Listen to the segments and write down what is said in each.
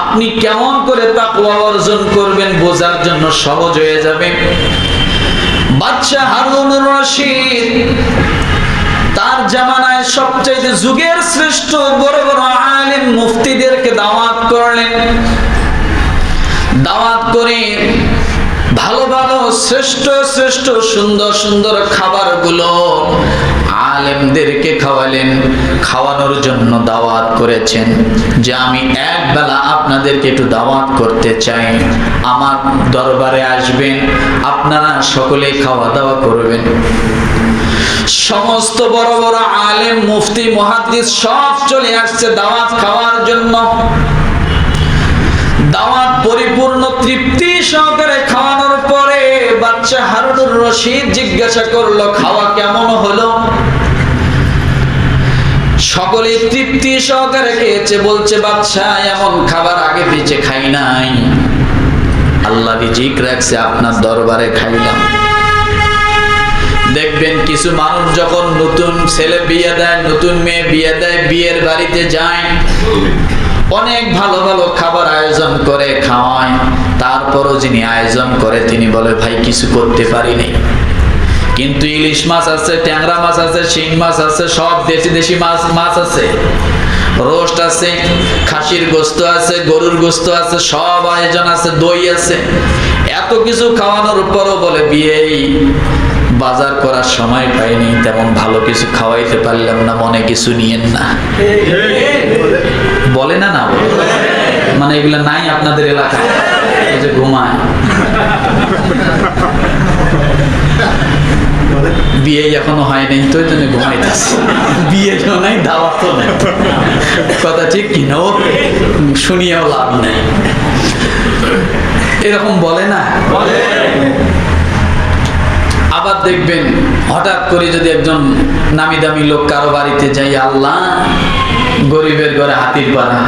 আপনি কেমন করে তাকওয়া অর্জন করবেন বোঝার জন্য সহজ হয়ে যাবে। বাচ্চা হারুনুর রশিদ তার জামানায় সবচেয়ে যুগের শ্রেষ্ঠ বড় বড় আলিম মুফতিদেরকে দাওয়াত করলেন। দাওয়াত করে ভালো ভালো শ্রেষ্ঠ শ্রেষ্ঠ সুন্দর সুন্দর খাবারগুলো আলেমদেরকে খাওয়ালেন, খাওয়ানোর জন্য দাওয়াত করেছেন। যে আমি এক বেলা আপনাদেরকে একটু দাওয়াত করতে চাই, আমার দরবারে আসবেন, আপনারা সকলে খাওয়া দাওয়া করবেন। সমস্ত বড় বড় আলেম, মুফতি, মুহাদ্দিস সব চলে আসছে দাওয়াত খাওয়ার জন্য। দাওয়াত পরিপূর্ণ তৃপ্তি সহকারে খাওয়ানোর পরে বাচ্চা হারুনুর রশিদ জিজ্ঞাসা করল, খাওয়া কেমন হলো? সকলে তৃপ্তি সহকারে খেয়েছে, বলছে বাচ্চা এমন খাবার আগে পিছে খাই নাই। আল্লাহ রিজিক রাখছে, আপনার দরবারে খাইলাম। দেখবেন কিছু মানুষ যখন নতুন ছেলে বিয়ে দেয়, নতুন মেয়ে বিয়ে দেয়, বিয়ের বাড়িতে যায়, অনেক ভালো ভালো খাবার আয়োজন করে খাওয়ায়। তারপরও যিনি আয়োজন করে, তিনি বলে, ভাই, কিছু করতে পারিনি কিন্তু ইলিশ মাছ আছে, ট্যাংরা মাছ আছে, শিং মাছ আছে, সব দেশি দেশি মাছ মাছ আছে। রোস্ট আছে, খাসির গোস্ত আছে, গরুর গোস্ত আছে, সব আয়োজন আছে, দই আছে। এত কিছু খাওয়ানোর পরও বলে, বিয়েই বাজার করার সময় পাইনি, তেমন ভালো কিছু খাওয়াইতে পারলাম না, মনে কিছু নিয়েন না। বলে না না মানে এগুলা নাই আপনাদের এলাকায়। যে ঘুমায়। বিয়ে এখনও হয় নাই তো জন্য ঘুমাইতেছে। বিয়ে কেউ নাই দাওয়াত নাই। কথা ঠিক ও শুনিয়াও লাভ নাই। এরকম বলে না? আবার দেখবেন হঠাৎ করে যদি একজন নামি দামি লোক কারও বাড়িতে যাই আল্লাহ গরিবের ঘরে হাতির পাড়া।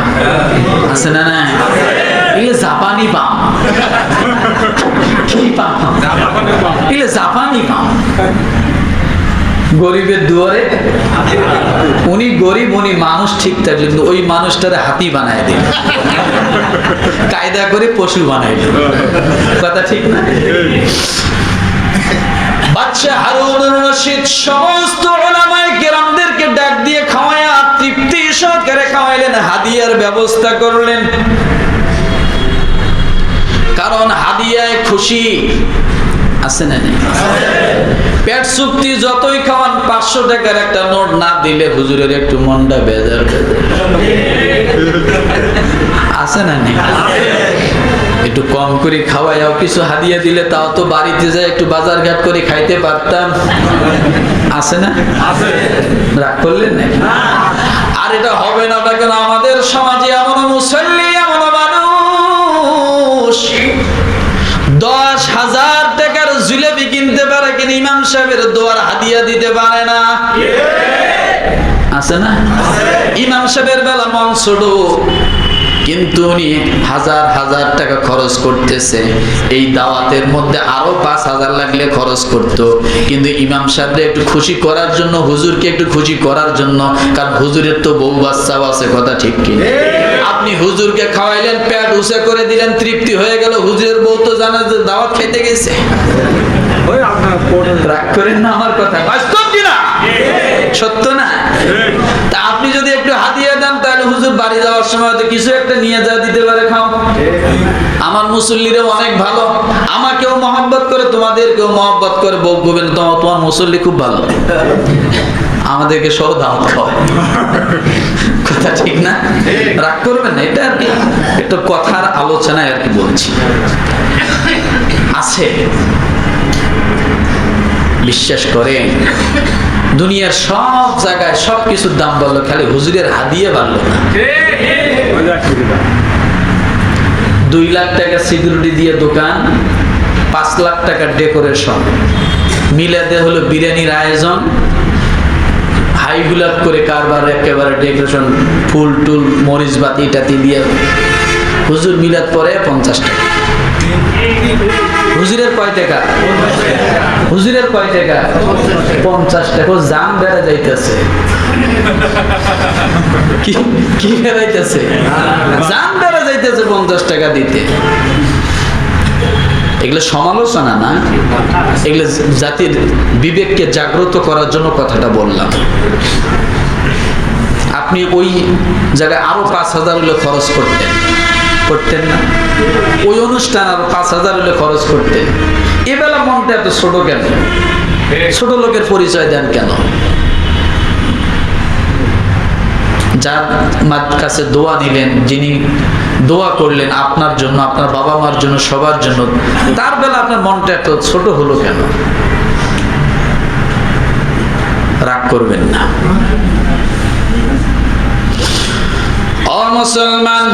আছে না না এগুলো জাপানি পাম কি পাম এগুলো জাপানি পাম গরিবের দুয়ারে। উনি গরিব উনি মানুষ ঠিক কিন্তু ওই মানুষটারে হাতি বানায় দিল। কায়দা করে পশু বানাই দিল। কথা ঠিক না? বাচ্চা হারুনুর রশিদ সমস্ত ওলামায়ে কেরামদেরকে ডাক দিয়ে খাওয়ায়া তৃপ্তি সহকারে খাওয়াইলেন হাদিয়ার ব্যবস্থা করলেন। কারণ হাদিয়ায় খুশি আছে না? পেট চুক্তি যতই খাওয়ান, পাঁচশো টাকার একটা নোট না দিলে হুজুরের একটু মনটা বেজার আছে না একটু কম করে খাওয়াইও কিছু হাদিয়া দিলে তাও তো বাড়িতে যায়, একটু বাজার ঘাট করে খাইতে পারতাম। আছে না? রাগ করলেন নাকি? আর এটা হবে না কেন ইমাম দোয়ার হাদিয়া দিতে পারে না। আছে না? ইমাম সাহেবের বেলা মন ছোট। কিন্তু উনি হাজার হাজার টাকা খরচ করতেছে। এই দাওয়াতের মধ্যে আরও পাঁচ হাজার লাগলে খরচ করত। কিন্তু ইমাম সাহেবরে একটু খুশি করার জন্য হুজুরকে একটু খুশি করার জন্য কারণ হুজুরের তো বউ বাচ্চাও আছে কথা ঠিক কি আপনি হুজুরকে খাওয়াইলেন পেট উঁচে করে দিলেন তৃপ্তি হয়ে গেল হুজুরের বউ তো জানা যে দাওয়াত খেতে গেছে। রাগ করেন না আমার কথা বাস্তব কিনা সত্য না? তা আপনি যদি একটু হাতিয়ে দেন তাহলে হুজুর বাড়ি যাওয়ার সময় কিছু একটা নিয়ে যা, দিতে পারে, খাও। আমার মুসল্লিরা অনেক ভালো। আমাকেও মহব্বত করে মহব্বত করে, বউ তোমার মুসল্লি খুব ভালো। আমাদেরকে কথা ঠিক না? রাগ করবেন না, এটা আর কি। একটা কথার আলোচনায় আর কি বলছি। আছে। বিশ্বাস করে দুনিয়ার সব জায়গায় সব কিছুর দাম বাড়লো, খালি হুজুরের হাদিয়ে বাড়লো দুই লাখ টাকা সিকিউরিটি দিয়ে দোকান, পাঁচ লাখ টাকার ডেকোরেশন। মিলাতে হলো বিরিয়ানির আয়োজন হাই গুলাপ করে কারবার, একেবারে ডেকোরেশন, ফুল টুল, মরিচ বাতি টাতি দিয়ে। হুজুর মিলাদ পরে পঞ্চাশ টাকা। হুজুরের কয় টাকা? হুজুরের কয় টাকা? পঞ্চাশ টাকা। জাম বেড়া যাইতেছে। কি বেড়াইতেছে? জাম বেড়া যাইতেছে পঞ্চাশ টাকা দিতে। এগুলো সমালোচনা না? এগুলো জাতির বিবেককে জাগ্রত করার জন্য কথাটা বললাম। আপনি ওই জায়গায় আরও পাঁচ হাজার খরচ করতেন। করতেন না। ওই অনুষ্ঠান আরও পাঁচ হাজার হলে খরচ করতেন। এবেলা মনটা এত ছোট কেন? ছোট লোকের পরিচয় দেন কেন? যার কাছে দোয়া নিলেন, যিনি দোয়া করলেন আপনার জন্য, আপনার বাবা মার জন্য, সবার জন্য, তার বেলা আপনার মনটা এত ছোট হলো কেন? রাগ করবেন না। মুসলমান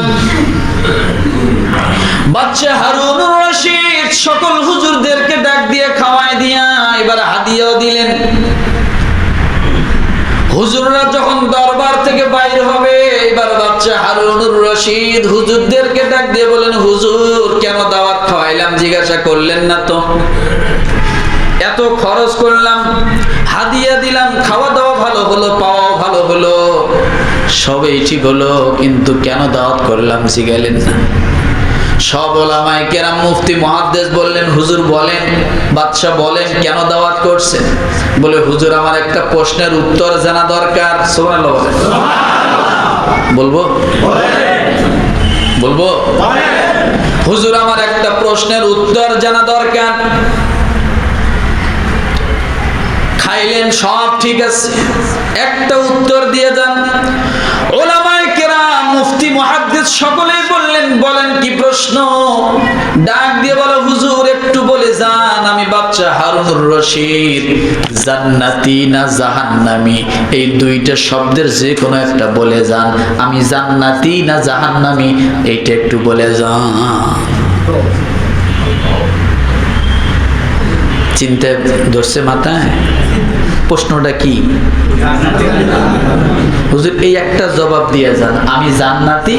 বাচ্চা হারুন রশিদ, সকল হুজুরদেরকে ডাক দিয়ে খাওয়াই দিয়া এবার হাদিয়াও দিলেন। হুজুররা যখন দরবার থেকে বাইর হবে, এবার বাচ্চা হারুনুর রশিদ হুজুরদেরকে ডাক দিয়ে বলেন, হুজুর, কেন দাওয়াত খাওয়াইলাম, জিজ্ঞাসা করলেন না তো? এত খরচ করলাম, হাদিয়া দিলাম খাওয়া দাওয়া ভালো হলো পাওয়া ভালো হলো। সবই ঠিক হলো, কিন্তু কেন দাওয়াত করলাম, জিগাইলেন না। সব ওলামায়ে কেরাম মুফতি মহাদ্দেশ বললেন, হুজুর বলেন, বাদশাহ বলেন, কেন দাওয়াত করছেন বলে, হুজুর, আমার একটা প্রশ্নের উত্তর জানা দরকার। বলব? বলব? হুজুর, আমার একটা প্রশ্নের উত্তর জানা দরকার। খাইলেন, সব ঠিক আছে। একটা উত্তর দিয়ে প্রশ্ন। ডাক দিয়ে বলো, হুজুর, একটু বলে যান, আমি বাচ্চা হারুনুর রশিদ। জান্নাতি না জাহান্নামি? এই দুইটা শব্দের যে কোনো একটা বলে যান। আমি জান্নাতি না জাহান্নামি? এইটা একটু বলে যান। চিন্তা ধরছে মাথায়? প্রশ্নটা কি? হুজুর, এই একটা জবাব দিয়ে যান। আমি জান্নাতি?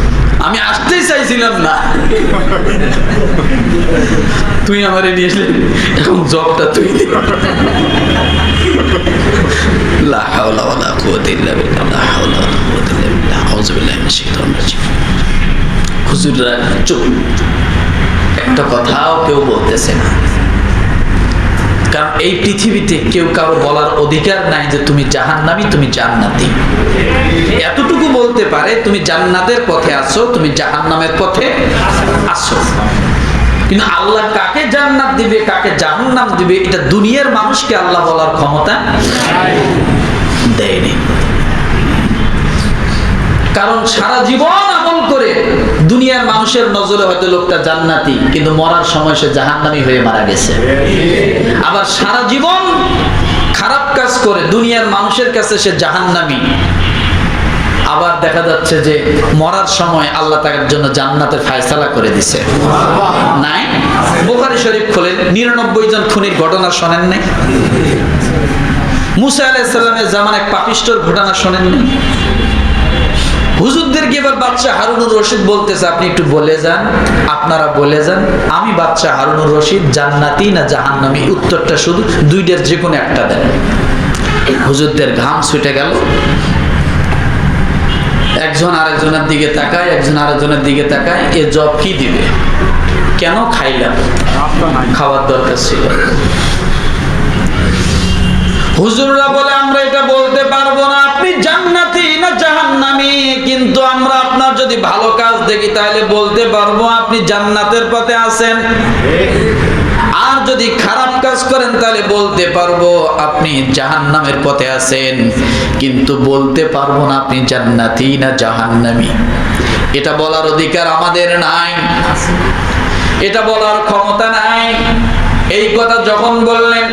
আমি আসতেই চাইছিলাম না। তুই আমারে নিয়ে এসলে, এখন জবটা তুই একটা কথাও কেউ বলতেছে না। কারণ এই পৃথিবীতে কেউ কারও বলার অধিকার নাই যে তুমি জাহান্নামী, তুমি জান্নাতি। এতটুকু বলতে পারে, তুমি জান্নাতের পথে আসো তুমি জাহান্নামের পথে আসো কিন্তু আল্লাহ কাকে জান্নাত দিবে, কাকে জাহান্নাম দিবে, এটা দুনিয়ার মানুষকে আল্লাহ বলার ক্ষমতা দেয়নি। কারণ সারা জীবন আমল করে দুনিয়ার মানুষের নজরে হয়তো লোকটা জান্নাতি, কিন্তু মরার সময় সে জাহান্নামি হয়ে মারা গেছে। আবার সারা জীবন খারাপ কাজ করে দুনিয়ার মানুষের কাছে সে জাহান্নামি। আবার দেখা যাচ্ছে যে মরার সময় আল্লাহ তার জন্য জান্নাতের ফায়সালা করে দিছে। নাই? বোখারি শরীফ খোলেন, নিরানব্বই জন খুনির ঘটনা শোনেন নাই? মুসা আলাইসাল্লামের জামান এক পাপিষ্টর ঘটনা শোনেন নাই? হুজুরদেরকে এবার বাচ্চা হারুনুর রশিদ বলতেছে? আপনি একটু বলে যান। আপনারা বলে যান। আমি বাচ্চা হারুনুর রশিদ, জান্নাতি না জাহান্নামি? উত্তরটা শুধু দুইটার যে কোনো একটা দেন। হুজুরদের ঘাম ছুটে গেল। একজন আরেকজনের দিকে তাকায়, একজন আরেকজনের দিকে তাকায়, এ জব কি দিবে? কেন খাইলাম খাওয়ার দরকার ছিল। হুজুররা বলে, আমরা এটা বলতে পারব না। যদি ভালো কাজ দেখি, তাহলে বলতে পারব আপনি জান্নাতের পথে আছেন। আর যদি খারাপ কাজ করেন, তাহলে বলতে পারব আপনি জাহান্নামের পথে আছেন। কিন্তু বলতে পারব না আপনি জান্নাতি না জাহান্নামি। এটা বলার অধিকার আমাদের নাই। এটা বলার ক্ষমতা নাই। এই কথা যখন বললেন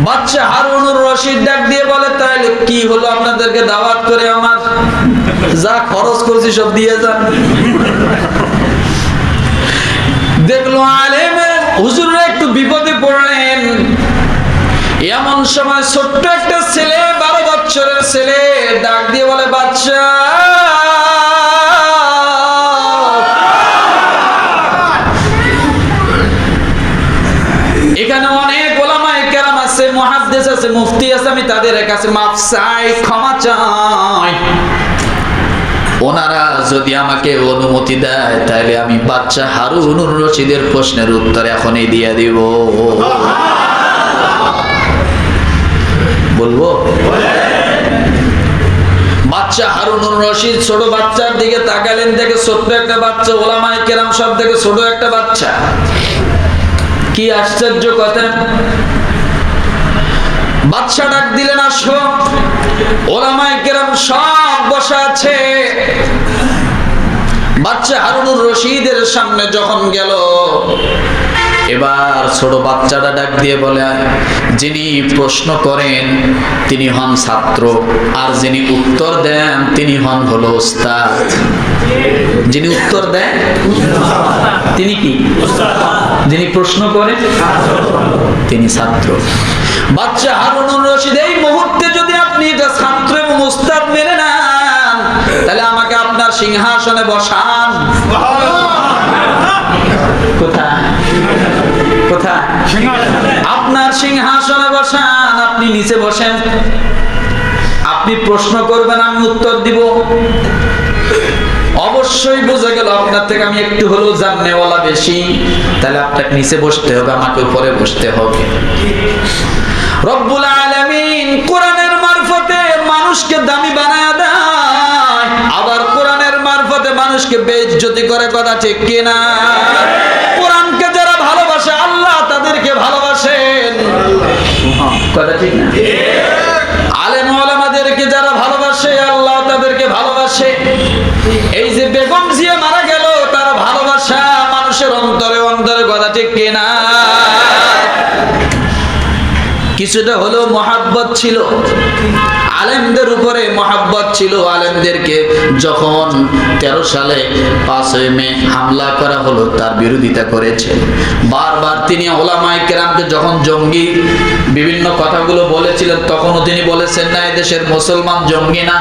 বাচ্চা হারুনুর রশিদ ডাক দিয়ে বলে, তাইলে কি হলো আপনাদেরকে দাওয়াত করে আমার? যা খরচ করছি সব দিয়ে যান। দেখল আলেমের হুজুররা একটু বিপদে পড়লেন। এমন সময় ছোট্ট একটা ছেলে, বারো বছরের ছেলে, ডাক দিয়ে বলে বাচ্চা এখানে অনেক ওলামায়ে কেরাম আছে, মুহাদ্দিস আছে, মুফতি আছে, আমি তাদের কাছে মাফ চাই, ক্ষমা চাই। ওনারা যদি আমাকে অনুমতি দেয়, তাহলে আমি বাচ্চা হারুনুর রশিদের প্রশ্নের উত্তর এখনই দিয়ে দিব। বলব? বাচ্চা রশিদ ছোট বাচ্চার দিকে তাকালেন, দেখে ছোট্ট একটা বাচ্চা সব ছোট একটা বাচ্চা। কি আশ্চর্য কথা। বাদশা ডাক দিলেন, আসো। ওলামায়ে কেরাম সব বসা আছে। বাচ্চা হারুনুর রশিদের সামনে যখন গেল, এবার ছোট বাচ্চাটা ডাক দিয়ে বলে, যিনি প্রশ্ন করেন, তিনি হন ছাত্র, আর যিনি উত্তর দেন, তিনি হন হলো ওস্তাদ। যিনি উত্তর দেন, তিনি কি? যিনি প্রশ্ন করেন, তিনি ছাত্র। বাচ্চা হারুনুর রশিদ, এই সিংহাসনে বসান। আপনার সিংহাসনে বসান, আপনি নিচে বসেন। আপনি প্রশ্ন করবেন, আমি উত্তর দিব। অবশ্যই বোঝা গেল আপনার থেকে আমি একটু হলেও জাননেওয়ালা বেশি। তাহলে আপনাকে নিচে বসতে হবে, আমাকে উপরে বসতে হবে। রব্বুল আলামিন কোরআনের মারফতে মানুষকে দামি বানায় মানুষকে বেইজ্জতি করে কথা ঠিক কিনা? কোরআনকে যারা ভালোবাসে, আল্লাহ তাদেরকে ভালোবাসেন। কথা ঠিক না? ভালোবাসে এই যে বেগম মারা গেল, তার ভালোবাসা মানুষের অন্তরে অন্তরে কিছুটা হলেও মহাব্বত ছিল। আলেমদের উপরে মহাব্বত ছিল আলেমদেরকে। যখন তেরো সালে পাঁচই মে হামলা করা হলো, তার বিরোধিতা করেছে। বারবার তিনি ওলামাই কেরামকে যখন জঙ্গি বিভিন্ন কথাগুলো বলেছিলেন, তখনও তিনি বলেছেন না, এদেশের মুসলমান জঙ্গি না।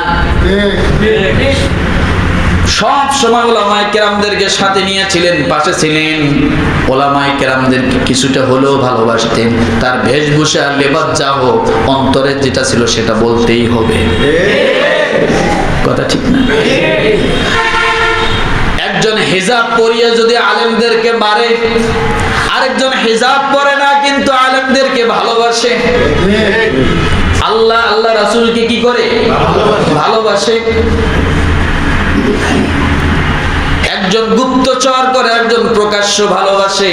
সব সময় ওলামাই কেরামদেরকে সাথে নিয়েছিলেন, পাশে ছিলেন। ওলামাই কেরামদেরকে কিছুটা হলেও ভালোবাসতেন। তার বেশভূষা লেবাস যা হোক, অন্তরের যেটা ছিল সেটা বলতেই হবে। কথা ঠিক না? একজন হেজাব পরিয়ে যদি আলেমদেরকে মারে, আরেকজন হেজাব পরে না কিন্তু আলেমদেরকে ভালোবাসে। আল্লাহ আল্লাহ রাসূলকে কি করে? ভালোবাসে। একজন গুপ্তচর করে একজন প্রকাশ্য ভালোবাসে।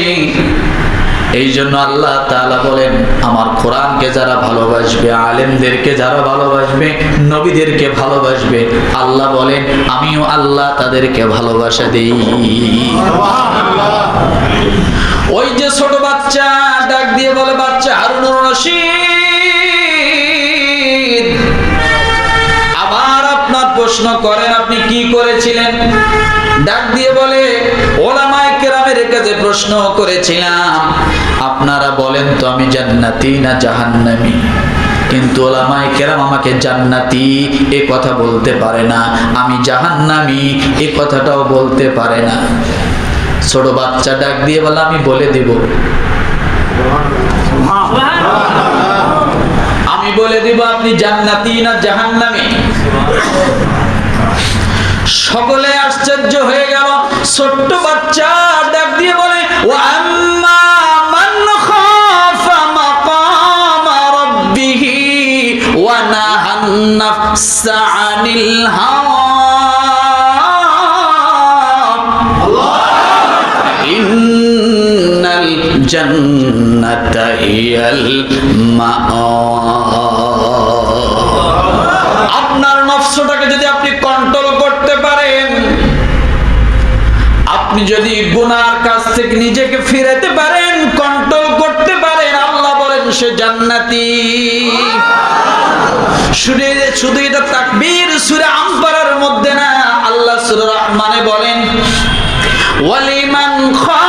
এই জন্য আল্লাহ তাআলা বলেন, আমার কোরআনকে যারা ভালোবাসবে, আলেমদেরকে যারা ভালোবাসবে, নবীদেরকে ভালোবাসবে, আল্লাহ বলেন, আমিও আল্লাহ তাদেরকে ভালোবাসা দেই। ওই যে ছোট বাচ্চা ডাক দিয়ে বলে, বাচ্চা রশিদ। আবার আপনার প্রশ্ন করেন কি করেছিলেন? ডাক দিয়ে বলে, ওলামায়ে কেরামের কাছে প্রশ্ন করেছিলাম, আপনারা বলেন তো আমি জান্নাতি না জাহান্নামি? কিন্তু ওলামায়ে কেরাম আমাকে জান্নাতি এ কথা বলতে পারে না, আমি জাহান্নামী এ কথাটাও বলতে পারে না। ছোট বাচ্চা ডাক দিয়ে বলে, আমি বলে দিব। আমি বলে দিব, আপনি জান্নাতি না জাহান্নামী? সকলে আশ্চর্য হয়ে গেল। ছোট্ট বাচ্চা ডাক দিয়ে বলে ও আম্মা ওয়া নাহান নাফসা যদি গুনার কাছ থেকে নিজেকে ফিরাতে পারেন কন্ট্রোল করতে পারেন, আল্লাহ বলেন সে জান্নাতি। শুধু এটা তাকবীর সুরে আম্পারার মধ্যে না, আল্লাহ সুর রহমানে বলেন, ওয়ালিমান খাফা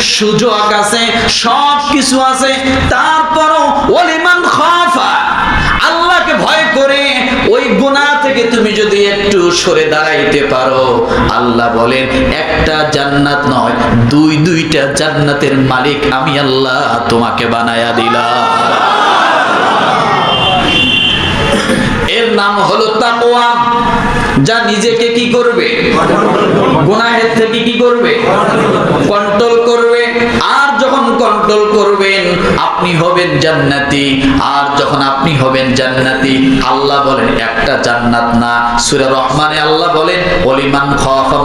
সুযোগ আছে সব কিছু আছে, তারপরও ওলিমান খাফা, আল্লাহকে ভয় করে ওই গুনাহ থেকে তুমি যদি একটু সরে দাঁড়াইতে পারো, আল্লাহ বলেন, একটা জান্নাত নয়, দুই দুইটা জান্নাতের মালিক আমি আল্লাহ তোমাকে বানায়া দিলাম। এর নাম হলো তাকওয়া, যা নিজেকে করবে? গুনাহের থেকে কি করবে? কন্ট্রোল করবে। আর যখন কন্ট্রোল করবেন, আপনি হবেন জান্নাতি। আর যখন আপনি হবেন জান্নাতি, আল্লাহ বলেন, একটা জান্নাত না। সূরা রহমানে আল্লাহ বলেন, ওলিমান খাফা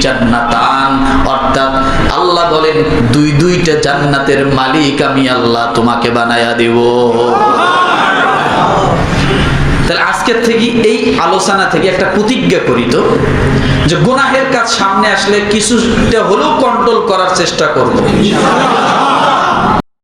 জান্নাতান। অর্থাৎ আল্লাহ বলেন, দুই দুইটা জান্নাতের মালিক আমি আল্লাহ তোমাকে বানায়া দেব। তাহলে আজকের থেকে এই আলোচনা থেকে একটা প্রতিজ্ঞা করি তো, যে গোনাহের কাজ সামনে আসলে কিছুটা হলেও কন্ট্রোল করার চেষ্টা করব।